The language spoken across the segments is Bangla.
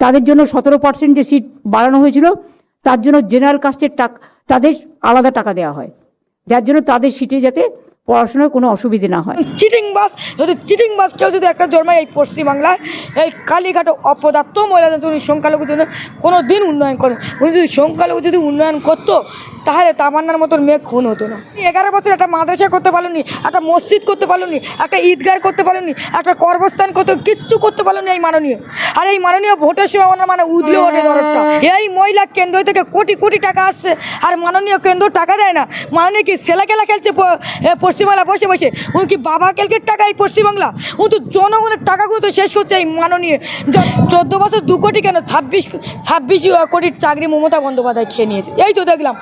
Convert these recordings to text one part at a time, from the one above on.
তাদের জন্য সতেরো পার্সেন্ট যে সিট বাড়ানো হয়েছিল, তার জন্য জেনারেল কাস্টের টাকা, তাদের আলাদা টাকা দেওয়া হয়। যার জন্য তাদের সিটে যাতে পড়াশোনার কোনো অসুবিধে না হয়। চিটিং বাস, যদি চিটিং বাস কেউ যদি একটা জন্মায় এই পশ্চিমবাংলায়, এই কালীঘাট অপদার্থ মহিলাদের উনি সংখ্যালঘু জন্য কোনো দিন উন্নয়ন করেন উনি যদি সংখ্যালঘু যদি উন্নয়ন করতো, তাহলে তামান্নার মতন মেয়ে খুন হতো না। এগারো বছর একটা মাদ্রাসা করতে পারলনি একটা মসজিদ করতে পারলনি একটা ঈদগাহ করতে পারলনি একটা কর্মস্থান করতে, কিচ্ছু করতে পারলনি এই মাননীয়। আর এই মাননীয় ভোটের সময় ওনার মানে উদলে ওঠে দরদটা এই মহিলা কেন্দ্র থেকে কোটি কোটি টাকা আসছে, আর মাননীয় কেন্দ্র টাকা দেয় না। মাননীয় কি সেলা খেলা খেলছে পশ্চিমবাংলা বসে বসে উনি কি বাবা কেলকের টাকা এই পশ্চিমবাংলা? উনি তো জনগণের টাকাগুলো তো শেষ করছে এই মাননীয়। চোদ্দ বছর দু কোটি কেন ছাব্বিশ ছাব্বিশ কোটির চাকরি মমতা বন্দ্যোপাধ্যায় খেয়ে নিয়েছে। এই তো দেখলাম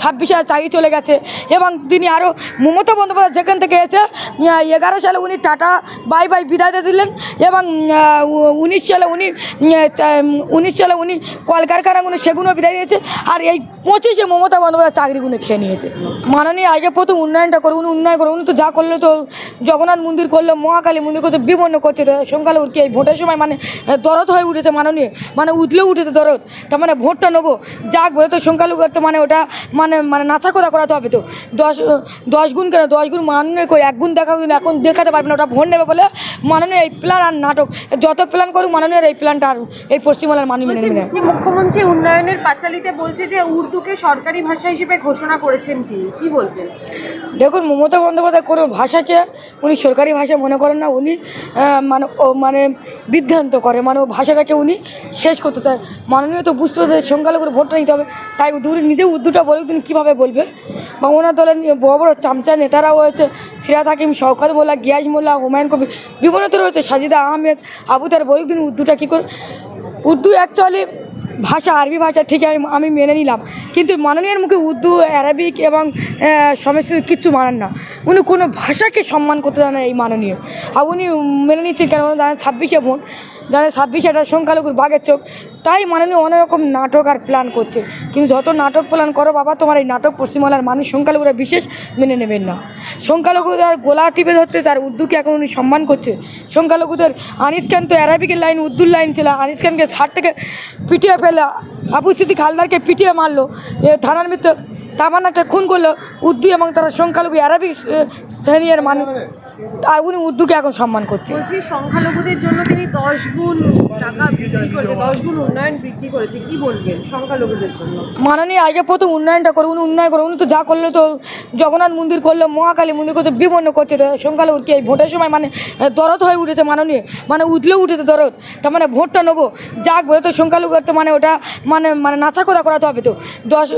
ছাব্বিশ হাজার চাকরি চলে গেছে। এবং তিনি আরও মমতা বন্দ্যোপাধ্যায় যেখান থেকে এসে এগারো সালে উনি টাটা, বাই বাই বিদায় দিয়ে দিলেন। এবং উনিশ সালে উনি উনিশ সালে উনি কলকারখানাগুলো সেগুলো বিদায় দিয়েছে আর এই পঁচিশে মমতা বন্দ্যোপাধ্যায় চাকরিগুলো খেয়ে নিয়েছে। মাননীয় আগে প্রথম উন্নয়নটা করে উনি উন্নয়ন করে উনি তো যা করল তো জগন্নাথ মন্দির করল মহাকালী মন্দির করতে বিবর্ণ করছে। তো সংখ্যালঘু কি এই ভোটের সময় মানে দরদ হয়ে উঠেছে মাননীয়? মানে উঠলেও উঠেছে দরদ। তার মানে ভোটটা নেব। যাক বলে তো সংখ্যালঘু তো মানে ওটা মানে মানে নাচা কথা করাতে হবে তো। দশ দশ গুণ কেন? দশ গুণ মাননীয় কই? এক গুণ দেখা এখন দেখাতে পারবে না ওটা ভোট নেবে বলে মাননীয় এই প্ল্যান আর নাটক। যত প্ল্যান করুক মাননীয় এই প্ল্যানটা আর এই পশ্চিমবাংলার মাননীয় মেনে নেবে মুখ্যমন্ত্রী উন্নয়নের পাঁচালিতে বলছে যে উর্দুকে সরকারি ভাষা হিসেবে ঘোষণা করেছেন তিনি। কি বলবেন? দেখুন মমতা বন্দ্যোপাধ্যায় কোনো ভাষাকে উনি সরকারি ভাষা মনে করেন না, উনি মানে মানে বিভ্রান্ত করে মানে ভাষাটাকে উনি শেষ করতে চায়। মাননীয় তো বুঝতে যে সংখ্যালঘুর ভোটটা নিতে হবে, তাই দূরে নিজে উর্দুটা বলে তিনি কীভাবে বলবে? বা ওনার দলের বড় বড় চামচা নেতারাও হয়েছে ফিরাদ হাকিম, শওকাত মোল্লা, গিয়াস মোল্লা, হুমায়ুন কবি বিভিন্ন তো রয়েছে, সাজিদা আহমেদ, আবু তার বলুক তিনি উর্দুটা কী করে? উর্দু অ্যাকচুয়ালি ভাষা, আরবি ভাষা ঠিক আমি আমি মেনে নিলাম। কিন্তু মাননীয়ের মুখে উর্দু অ্যারাবিক এবং সংস্কৃত কিচ্ছু মানান না। উনি কোনো ভাষাকে সম্মান করতে জানেন এই মাননীয়। আর উনি মেনে নিচ্ছেন কেন জানেন ছাব্বিশে বোন। জানেন ছাব্বিশে একটা সংখ্যালঘুর বাঘের চোখ, তাই মাননীয় অনেক রকম নাটক আর প্ল্যান করছে। কিন্তু যত নাটক প্ল্যান করো বাবা, তোমার এই নাটক পশ্চিমবাংলার মানুষ সংখ্যালঘুরা বিশেষ মেনে নেবেন না। সংখ্যালঘুদের গোলা টিপে ধরতে তার উর্দুকে এখন উনি সম্মান করছে। সংখ্যালঘুদের আনিস খান তো অ্যারাবিকের লাইন উর্দুর লাইন ছিল। আনিস খানকে ছাদ থেকে পিটিয়ে ফেলে, আবু সিদ্দিক হালদারকে পিটিয়ে মারলো। থানার মিত্র তামান্নাকে খুন করল। উর্দু এবং তারা সংখ্যালঘু অ্যারাবিক শ্রেণির মানুষ আর উনি উর্দুকে এখন সম্মান করছে। বলছি সংখ্যালঘুদের জন্য তিনি দশ গুণ টাকা বৃদ্ধি করেছে দশ গুণ উন্নয়ন বৃদ্ধি করেছে কি বলবেন সংখ্যালঘুদের জন্য? মাননীয় আগে প্রথম উন্নয়নটা করে উনি উন্নয়ন করে উনি তো যা করল তো জগন্নাথ মন্দির করল মহাকালী মন্দির করতে বিবর্ণ করছে তো সংখ্যালঘু কি এই ভোটের সময় মানে দরদ হয়ে উঠেছে মাননীয়? মানে উঠলেও উঠেছে দরদ তার মানে ভোটটা নেব। যাক বলে তো সংখ্যালঘু তো মানে ওটা মানে মানে নাচা কথা করাতে হবে তো। দশ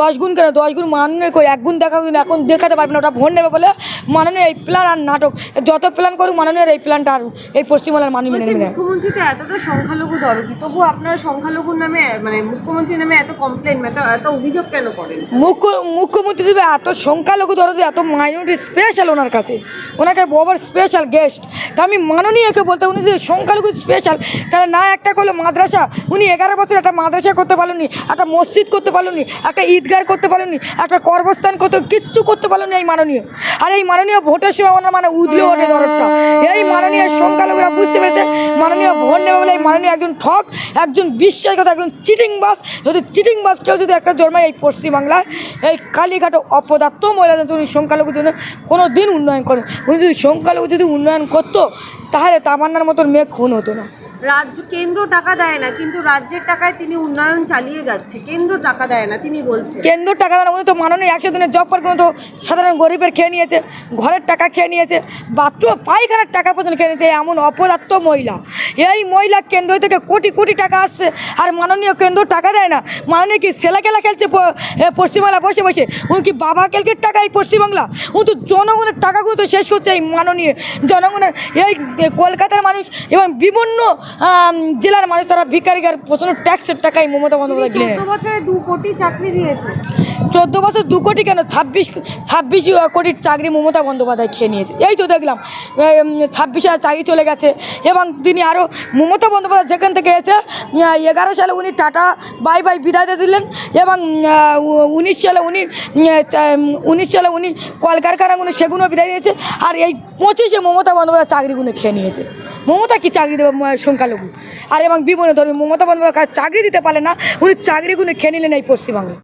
দশ গুণ কেন? দশ গুণ মাননীয় কই এক গুণ দেখা এখন দেখাতে পারবে না ওটা ভোট নেবে বলে মাননীয় এই প্ল্যান আর নাটক যত প্ল্যান করুক মাননীয় এই প্ল্যানটা আর এই পশ্চিমবাংলার মানুষ মেনে নেবে না। মুখ্যমন্ত্রী তো এতটা সংখ্যালঘু দরদি তবু আপনারা সংখ্যালঘুর নামে মানে মুখ্যমন্ত্রীর নামে এত কমপ্লেন এত এত অভিযোগ কেন করেন? মুখ্য মুখ্যমন্ত্রী দেবে এত সংখ্যালঘু দরদে এত মাইনরিটি স্পেশাল ওনার কাছে। ওনাকে ববার স্পেশাল গেস্ট তা আমি মাননীয়কে বলতে উনি যে সংখ্যালঘু স্পেশাল তাহলে না একটা করল মাদ্রাসা উনি এগারো বছর একটা মাদ্রাসা করতে পারলেনি একটা মসজিদ করতে পারলেনি একটা ঈদগার করতে পারলেনি একটা কর্মস্থান করতে কিচ্ছু করতে পারলেনি এই মাননীয়। আর এই মাননীয় ভোটের সময় ওনার মানে উদলে ওঠে দরদটা। এই মাননীয় সংখ্যালঘুরা বুঝতে পেরেছে, মাননীয় ভোট নেবে বলে এই মাননীয় একজন ঠক একজন বিশ্বাসগত একজন চিটিং বাস। যদি চিটিং বাস কেউ যদি একটা জন্মায় এই পশ্চিমবাংলায়, এই কালীঘাটে অপদার্থ মহিলাদের উনি সংখ্যালঘুর জন্য কোনো দিন উন্নয়ন করেন উনি যদি সংখ্যালঘু যদি উন্নয়ন করতো, তাহলে তামান্নার মতন মেয়ে খুন হতো না। রাজ্য, কেন্দ্র টাকা দেয় না, কিন্তু রাজ্যের টাকায় তিনি উন্নয়ন চালিয়ে যাচ্ছে। কেন্দ্র টাকা দেয় না, তিনি বলছেন। কেন্দ্র টাকা দেন উনি তো মাননীয় একশো দিনের জব পার তো সাধারণ গরিবের খেয়ে নিয়েছে, ঘরের টাকা খেয়ে নিয়েছে, বাথরুম, পায়খানার টাকা পর্যন্ত খেয়ে নিয়েছে, এমন অপদার্থ মহিলা। এই মহিলা কেন্দ্র থেকে কোটি কোটি টাকা আসছে, আর মাননীয় কেন্দ্র টাকা দেয় না। মাননীয় কি খেলা খেলছে পশ্চিমবাংলা বসে বসে? উনি কি বাবা কেলকের টাকা এই পশ্চিমবাংলা? উনি তো জনগণের টাকাগুলো তো শেষ করছে এই মাননীয় জনগণের। এই কলকাতার মানুষ এবং বিভিন্ন জেলার মানুষ তারা ভিকারিকার প্রচণ্ড ট্যাক্সের টাকাই মমতা বন্দ্যোপাধ্যায় দিলেন চোদ্দ বছরে দু কোটি চাকরি দিয়েছে। চোদ্দ বছর দু কোটি কেন? ছাব্বিশ ছাব্বিশ কোটির চাকরি মমতা বন্দ্যোপাধ্যায় খেয়ে নিয়েছে। এই তো দেখলাম ছাব্বিশ হাজার চাকরি চলে গেছে এবং তিনি আরও মমতা বন্দ্যোপাধ্যায় যেখান থেকে এসে এগারো সালে উনি টাটা বাই বাই বিদায় দিয়ে দিলেন এবং উনিশ সালে উনি উনিশ সালে উনি কলকারখানাগুলো সেগুলো বিদায় দিয়েছে আর এই পঁচিশে মমতা বন্দ্যোপাধ্যায় চাকরিগুলো খেয়ে নিয়েছে। মমতা কি চাকরি দেবে সংখ্যালঘু? আর এবং বিভিন্ন ধরবে মমতা বন্দ্যোপাধ্যায় চাকরি দিতে পারে না? উনি চাকরিগুলো খেয়ে নিলেন এই পশ্চিমবাংলায়